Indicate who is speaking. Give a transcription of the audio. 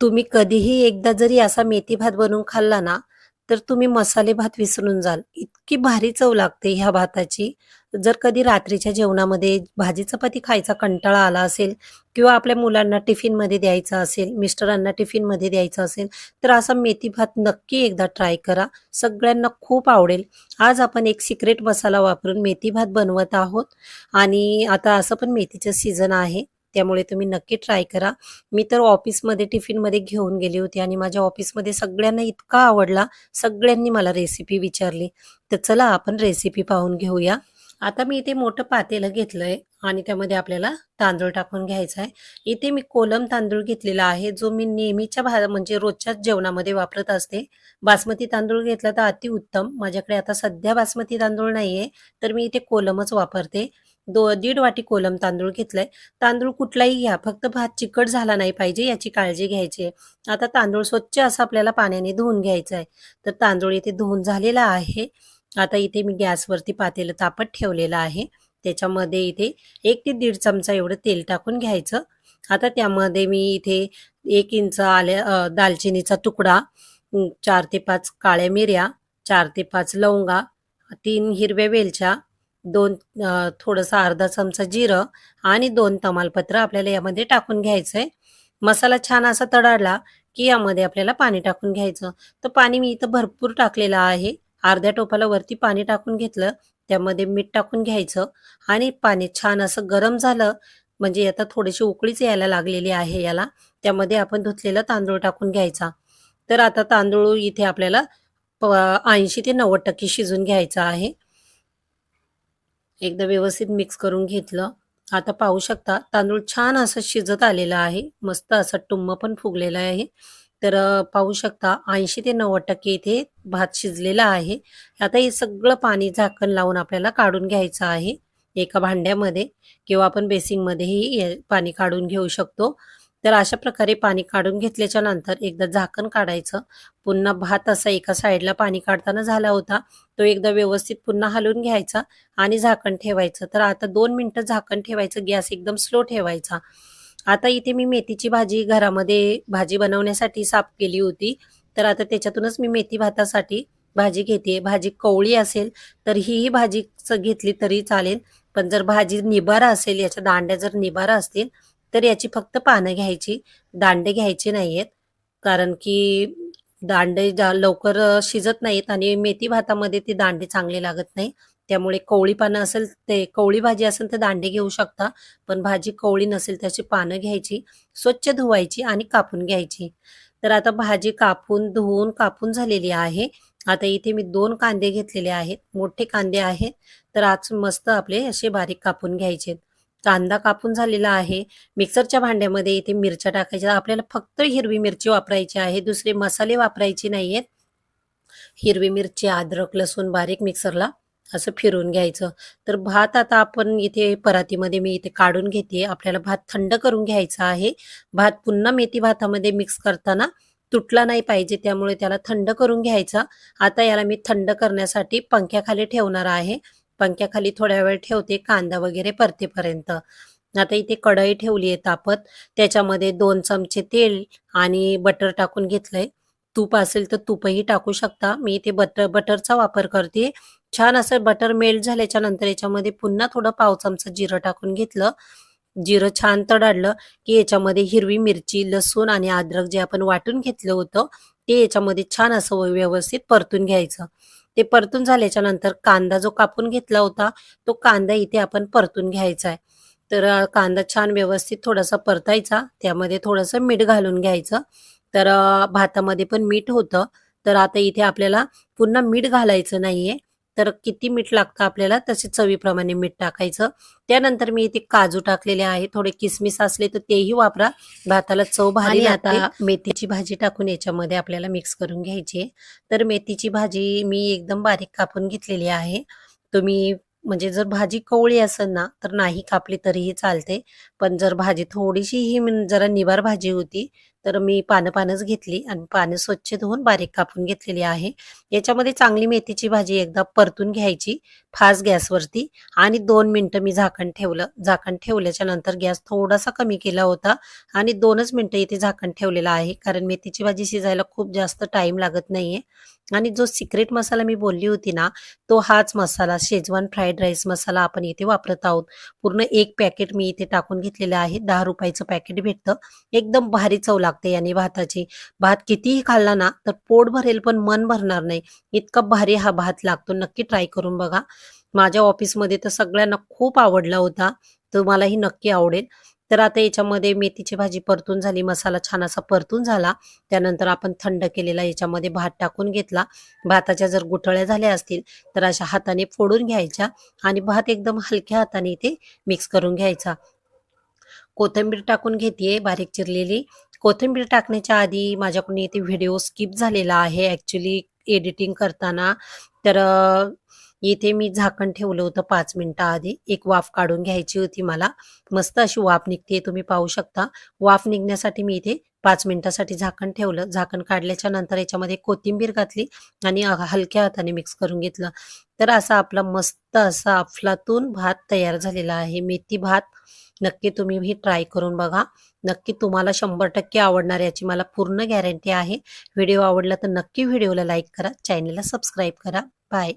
Speaker 1: तुम्ही कधीही एकदा जरी असा मेथी भात बनवून खाल्ला ना, तर तुम्ही मसाले भात विसरून जाल. इतकी भारी चव लागते ह्या भाताची. जर कधी रात्रीच्या जेवणामध्ये भाजी चपाती खायचा कंटाळा आला असेल किंवा आपल्या मुलांना टिफिनमध्ये द्यायचा असेल, मिस्टरांना टिफिनमध्ये द्यायचा असेल, तर असा मेथी भात नक्की एकदा ट्राय करा. सगळ्यांना खूप आवडेल. आज आपण एक सिक्रेट मसाला वापरून मेथी भात बनवत आहोत आणि आता असं पण मेथीचं सीझन आहे. त्यामुळे तुम्ही नक्की ट्राय करा. मी तर ऑफिसमध्ये टिफिनमध्ये घेऊन गेली होती आणि माझ्या ऑफिसमध्ये सगळ्यांना इतका आवडला, सगळ्यांनी मला रेसिपी विचारली. तर चला आपण रेसिपी पाहून घेऊया. आता मी इथे मोठं पातेलं घेतलंय आणि त्यामध्ये आपल्याला तांदूळ टाकून घ्यायचा आहे. इथे मी कोलम तांदूळ घेतलेला आहे, जो मी नेहमीच्या भा म्हणजे रोजच्याच जेवणामध्ये वापरत असते. बासमती तांदूळ घेतला तर अतिउत्तम. माझ्याकडे आता सध्या बासमती तांदूळ नाहीये, तर मी इथे कोलमच वापरते. दो दीड वाटी कोलम तांदूळ घेतलाय. तांदूळ कुठलाही घ्या, फक्त भात चिकट झाला नाही पाहिजे याची काळजी घ्यायची आहे. आता तांदूळ स्वच्छ असं आपल्याला पाण्याने धुवून घ्यायचा आहे. तर तांदूळ इथे धुवून झालेला आहे. आता इथे मी गॅसवरती पातेलं तापत ठेवलेलं आहे. त्याच्यामध्ये इथे एक ते दीड चमचा एवढं तेल टाकून घ्यायचं. आता त्यामध्ये मी इथे एक इंच आल्या दालचिनीचा तुकडा, चार ते पाच काळ्या मिऱ्या, चार ते पाच लवंगा, तीन हिरव्या वेलच्या, दोन थोडंसं अर्धा चमचा जिरं आणि दोन तमालपत्र आपल्याला यामध्ये टाकून घ्यायचंय. मसाला छान असा तडाडला, की यामध्ये आपल्याला पाणी टाकून घ्यायचं. तर पाणी मी इथं भरपूर टाकलेलं आहे. अर्ध्या टोपाला वरती पाणी टाकून घेतलं. त्यामध्ये मीठ टाकून घ्यायचं आणि पाणी छान असं गरम झालं, म्हणजे आता थोडीशी उकळीच यायला लागलेली आहे याला. त्यामध्ये आपण धुतलेला तांदूळ टाकून घ्यायचा. तर आता तांदूळ इथे आपल्याला प 80 ते 90% शिजून घ्यायचा आहे. एकदा व्यवस्थित मिक्स करून घेतलं. आता पाहू शकता तांदूळ छान असं शिजत आलेलं आहे. मस्त असा टुम्म पण फुगलेला आहे. तर पाहू शकता 80 ते 90% इथे भात शिजलेला आहे. आता हे सगळं पाणी झाकण लावून आपल्याला काढून घ्यायचं आहे एका भांड्यामध्ये किंवा आपण बेसिंगमध्येही पाणी काढून घेऊ शकतो. तर अशा प्रकारे पाणी काढून घेतल्याच्या नंतर एकदा झाकण काढायचं. पुन्हा भात असा एका साईडला पाणी काढताना झाला होता, तो एकदा व्यवस्थित पुन्हा हलवून घ्यायचा आणि झाकण ठेवायचं. तर आता दोन मिनिटं झाकण ठेवायचं. गॅस एकदम स्लो ठेवायचा. आता इथे मी मेथीची भाजी घरामध्ये भाजी बनवण्यासाठी साफ केली होती. तर आता त्याच्यातूनच मी मेथी भातासाठी भाजी घेते भाजी कवळी असेल तर हीही भाजी घेतली तरी चालेल. पण जर भाजी निबारा असेल, याच्या दांड्या जर निबारा असतील, तर याची फक्त पानं घ्यायची, दांडे घ्यायचे नाहीयेत. कारण की दांडे जा लवकर शिजत नाहीत आणि मेथी भातामध्ये ते दांडे चांगले लागत नाही. त्यामुळे कोवळी पानं असेल ते कवळी भाजी असेल तर दांडे घेऊ शकता. पण भाजी कवळी नसेल त्याची पानं घ्यायची, स्वच्छ धुवायची आणि कापून घ्यायची. तर आता भाजी कापून, धुवून, कापून झालेली आहे. आता इथे मी दोन कांदे घेतलेले आहेत. मोठे कांदे आहेत. तर आज मस्त आपले असे बारीक कापून घ्यायचेत. कांदा कापून झालेला आहे. मिक्सरच्या भांड्यामध्ये इथे मिरच्या टाकायच्या. आपल्याला फक्त हिरवी मिरची वापरायची आहे. दुसरे मसाले वापरायचे नाहीयेत. हिरवी मिरची, अद्रक, लसूण बारीक मिक्सरला असं फिरून घ्यायचं. तर भात आता आपण इथे परातीमध्ये मी इथे काढून घेते आपल्याला भात थंड करून घ्यायचा आहे. भात पुन्हा मेथी भातामध्ये मिक्स करताना तुटला नाही पाहिजे, त्यामुळे त्याला थंड करून घ्यायचा. आता याला मी थंड करण्यासाठी पंख्याखाली ठेवणार आहे. पंख्याखाली थोड्या वेळ ठेवते कांदा वगैरे परतेपर्यंत. आता इथे कढई ठेवली आहे तापत. त्याच्यामध्ये दोन चमचे तेल आणि बटर टाकून घेतलंय. तूप असेल तर तूपही टाकू शकता. मी इथे बटर बटरचा वापर करते छान असं बटर मेल्ट झाल्याच्यानंतर याच्यामध्ये पुन्हा थोडं पाव चमचा जिरं टाकून घेतलं. जिरं छान तडाडलं, की याच्यामध्ये हिरवी मिरची, लसूण आणि अद्रक जे आपण वाटून घेतलं होतं, ते याच्यामध्ये छान असं व्यवस्थित परतून घ्यायचं. ते परतून झाल्याच्यानंतर कांदा जो कापून घेतला होता, तो कांदा इथे आपण परतून घ्यायचा आहे. तर कांदा छान व्यवस्थित थोडासा परतायचा. त्यामध्ये थोडंसं मीठ घालून घ्यायचं. तर भातामध्ये पण मीठ होतं. तर आता इथे आपल्याला पुन्हा मीठ घालायचं नाहीये. तर किती मीठ लागतं आपल्याला तसे चवीप्रमाणे मीठ टाकायचं. त्यानंतर मी इथे काजू टाकलेले आहे. थोडे किसमिस असले तर तेही वापरा. भाताला चव भारी.
Speaker 2: आता
Speaker 1: मेथीची भाजी टाकून याच्यामध्ये आपल्याला मिक्स करून घ्यायची. तर मेथीची भाजी मी एकदम बारीक कापून घेतलेली आहे. तुम्ही म्हणजे जर भाजी कवळी असेल ना, तर नाही कापली तरीही चालते. पण जर भाजी थोडीशी ही जरा निवार भाजी होती, तर मी पानं पानच घेतली आणि पानं स्वच्छ धुवून बारीक कापून घेतलेली आहे. याच्यामध्ये चांगली मेथीची भाजी एकदा परतून घ्यायची फास्ट गॅसवरती आणि दोन मिनटं मी झाकण ठेवलं. झाकण ठेवल्याच्या नंतर गॅस थोडासा कमी केला होता आणि दोनच मिनटं इथे झाकण ठेवलेलं आहे. कारण मेथीची भाजी शिजायला खूप जास्त टाईम लागत नाहीये. आणि जो सिक्रेट मसाला मी बोलली होती ना तो हाच masala schezwan fried rice masala आपण इथे वापरत आहोत. पूर्ण एक पॅकेट मी इथे टाकून घेतलेलं आहे. दहा रुपयाचं पॅकेट भेटतं. एकदम भारी चव लागते याने भाताची. भात कितीही खाल्ला ना तर पोट भरेल पण मन भरणार नाही. इतका भारी हा भात लागतो. नक्की ट्राय करून बघा. माझ्या ऑफिसमध्ये तर सगळ्यांना खूप आवडला होता. तुम्हालाही नक्की आवडेल. तर आता याच्यामध्ये मेथीची भाजी परतून झाली मसाला छान असा परतून झाला. त्यानंतर आपण थंड केलेला याच्यामध्ये भात टाकून घेतला. भाताच्या जर गुठळ्या झाल्या असतील तर अशा हाताने फोडून घ्यायच्या आणि भात एकदम हलक्या हाताने इथे मिक्स करून घ्यायचा. कोथिंबीर टाकून घेते बारीक चिरलेली. कोथिंबीर टाकण्याच्या आधी माझ्याकडून इथे व्हिडिओ स्किप झालेला आहे. ॲक्च्युली एडिटिंग करताना तर इथे मी झाकण ठेवलं होतं पाच मिनिटं आधी. एक वाफ काढून घ्यायची होती मला. मस्त अशी वाफ निघते तुम्ही पाहू शकता. वाफ निघण्यासाठी मी इथे पाच मिनिटासाठी झाकण ठेवलं. झाकण काढल्याच्या नंतर याच्यामध्ये कोथिंबीर घातली आणि हलक्या हाताने मिक्स करून घेतलं. तर असा आपला मस्त असा अफलातून भात तयार झालेला आहे. मेथी भात नक्की तुम्ही ही ट्राय करून बघा. नक्की तुम्हाला शंभर टक्के आवडणार याची मला पूर्ण गॅरंटी आहे. व्हिडिओ आवडला तर नक्की व्हिडिओला लाईक करा. चॅनलला सबस्क्राईब करा. बाय.